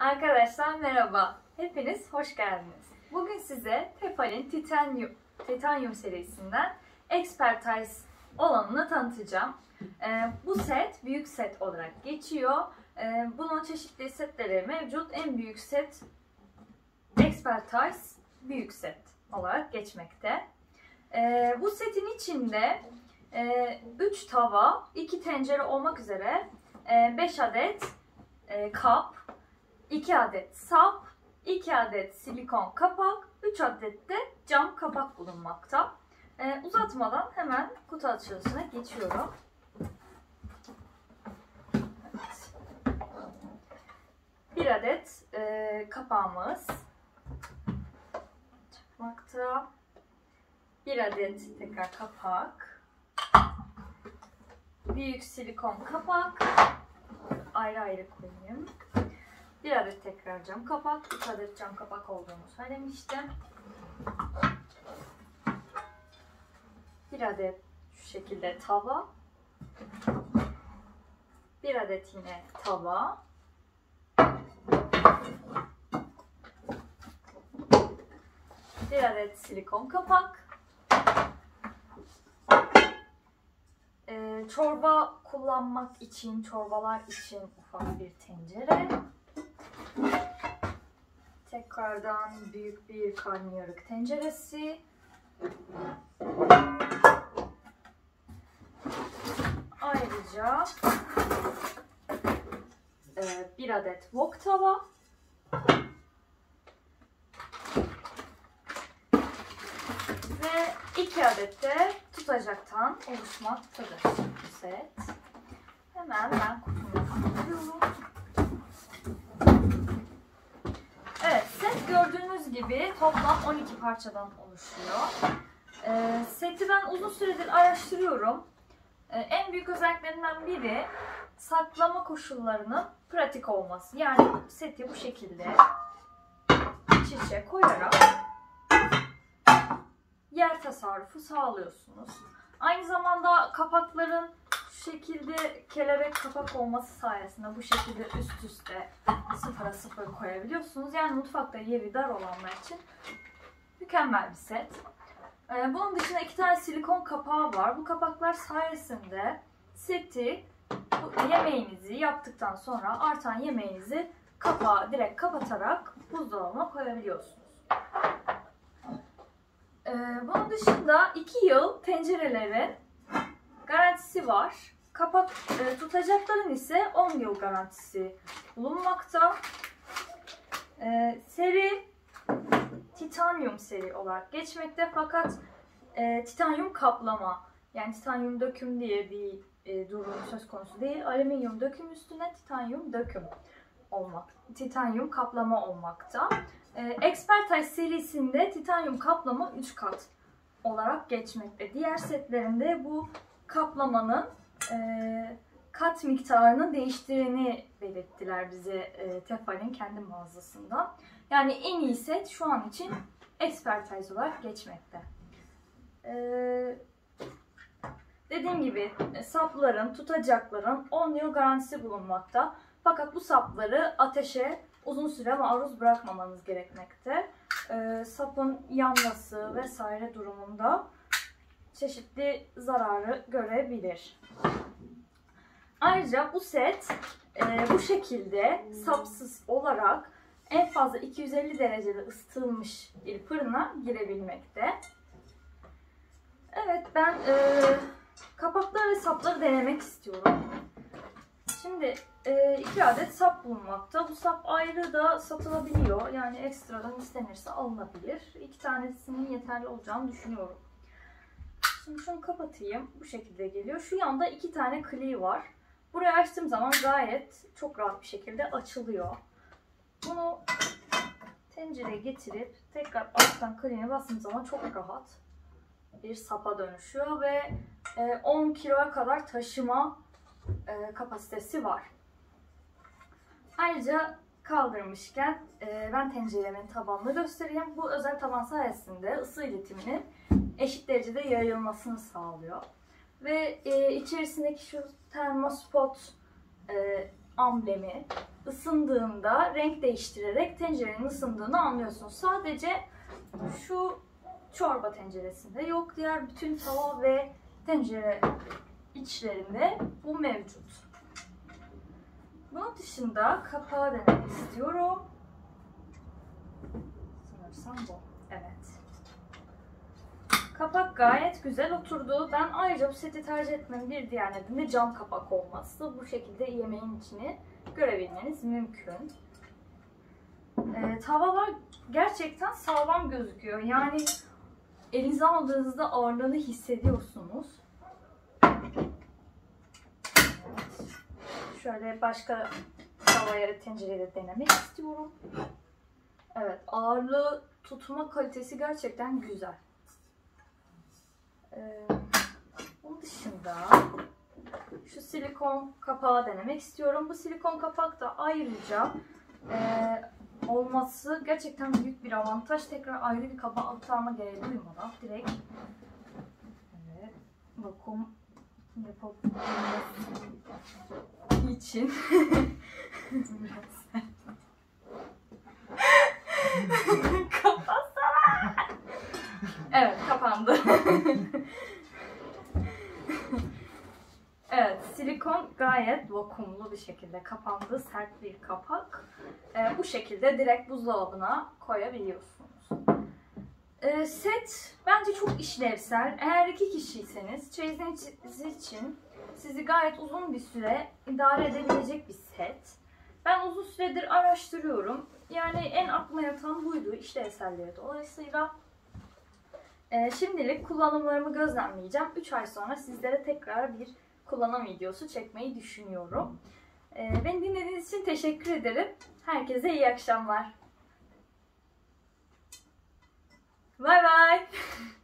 Arkadaşlar merhaba. Hepiniz hoş geldiniz. Bugün size Tefal'in Titanium, Titanium serisinden Expertise olanını tanıtacağım. Ee, bu set büyük set olarak geçiyor. Ee, bunun çeşitli setleri mevcut. En büyük set Expertise büyük set olarak geçmekte. Ee, bu setin içinde 3 tava, 2 tencere olmak üzere 5 adet e, kap, 2 adet sap, 2 adet silikon kapak, 3 adet de cam kapak bulunmakta. Ee, uzatmadan hemen kutu açılışına geçiyorum. Evet. Bir adet e, kapağımız çıkmakta. Bir adet tekrar kapak. Büyük silikon kapak. Ayrı ayrı koyayım. Bir adet tekrar cam kapak. Üç adet cam kapak olduğunu söylemiştim. Bir adet şu şekilde tava. Bir adet yine tava. Bir adet silikon kapak. Ee, çorba kullanmak için, çorbalar için ufak bir tencere. Tekrardan büyük bir karnıyarık tenceresi. Ayrıca e, bir adet wok tava. Ve iki adet de tutacaktan oluşmaktadır bu set. Hemen ben kutumu alıyorum. Evet, set gördüğünüz gibi toplam 12 parçadan oluşuyor. Ee, seti ben uzun süredir araştırıyorum. Ee, en büyük özelliklerinden biri saklama koşullarının pratik olması. Yani seti bu şekilde iç içe koyarak yer tasarrufu sağlıyorsunuz. Aynı zamanda kapakların şu şekilde kelebek kapak olması sayesinde bu şekilde üst üste sıfıra sıfır koyabiliyorsunuz. Yani mutfakta yeri dar olanlar için mükemmel bir set. Ee, bunun dışında iki tane silikon kapağı var. Bu kapaklar sayesinde seti yemeğinizi yaptıktan sonra artan yemeğinizi kapağı direkt kapatarak buzdolabına koyabiliyorsunuz. Ee, bunun dışında 2 yıl tencerelerin garantisi var. Kapak e, tutacakların ise 10 yıl garantisi bulunmakta. E, seri titanyum seri olarak geçmekte fakat e, titanyum kaplama yani titanyum döküm diye bir e, durum söz konusu değil. Alüminyum döküm üstüne titanyum döküm olmak, titanyum kaplama olmakta. E, Expertise serisinde titanyum kaplama 3 kat olarak geçmekte. Diğer setlerinde bu kaplamanın e, kat miktarının değiştiğini belirttiler bize e, Tefal'in kendi mağazasında. Yani en iyi set şu an için Expertise olarak geçmekte. E, dediğim gibi e, sapların, tutacakların 10 yıl garantisi bulunmakta. Fakat bu sapları ateşe uzun süre maruz bırakmamanız gerekmekte. E, sapın yanması vesaire durumunda çeşitli zararı görebilir. Ayrıca bu set e, bu şekilde sapsız olarak en fazla 250 derecede ısıtılmış bir fırına girebilmekte. Evet ben e, kapakları ve sapları denemek istiyorum. Şimdi e, iki adet sap bulunmakta. Bu sap ayrı da satılabiliyor. Yani ekstradan istenirse alınabilir. İki tanesinin yeterli olacağını düşünüyorum. Şimdi şunu kapatayım. Bu şekilde geliyor. Şu yanda iki tane kliği var. Burayı açtığım zaman gayet çok rahat bir şekilde açılıyor. Bunu tencereye getirip tekrar alttan kliğine bastığım zaman çok rahat bir sapa dönüşüyor ve 10 kiloya kadar taşıma e, kapasitesi var. Ayrıca kaldırmışken e, ben tenceremin tabanını göstereyim. Bu özel taban sayesinde ısı iletiminin eşit derecede yayılmasını sağlıyor. Ve e, içerisindeki şu termospot e, amblemi ısındığında renk değiştirerek tencerenin ısındığını anlıyorsunuz. Sadece şu çorba tenceresinde yok. Diğer bütün tava ve tencere içlerinde bu mevcut. Bunun dışında kapağı denemek istiyorum. Sanırsam bu. Evet. Kapak gayet güzel oturdu. Ben ayrıca bu seti tercih etmemin bir diğer nedeni de cam kapak olması. Bu şekilde yemeğin içini görebilmeniz mümkün. Ee, tavalar gerçekten sağlam gözüküyor. Yani elinize aldığınızda ağırlığını hissediyorsunuz. Evet. Şöyle başka tavaya tencereyi de denemek istiyorum. Evet, ağırlığı tutma kalitesi gerçekten güzel. Ee, dışında şu silikon kapağı denemek istiyorum. Bu silikon kapak da ayrıca e, olması gerçekten büyük bir avantaj. Tekrar ayrı bir kaba aktarma gereği duymadan direkt evet, vakum yapabilmesi için Kapatsana. Evet kapandı. evet silikon gayet vakumlu bir şekilde kapandı. Sert bir kapak. Ee, bu şekilde direkt buzdolabına koyabiliyorsunuz. Ee, set bence çok işlevsel. Eğer iki kişiyseniz çeyiziniz için sizi gayet uzun bir süre idare edebilecek bir set. Ben uzun süredir araştırıyorum. Yani en aklıma yatan buydu işlevselliği. Dolayısıyla e, şimdilik kullanımlarımı gözlemleyeceğim. 3 ay sonra sizlere tekrar bir kullanım videosu çekmeyi düşünüyorum. E, beni dinlediğiniz için teşekkür ederim. Herkese iyi akşamlar. Bay bay.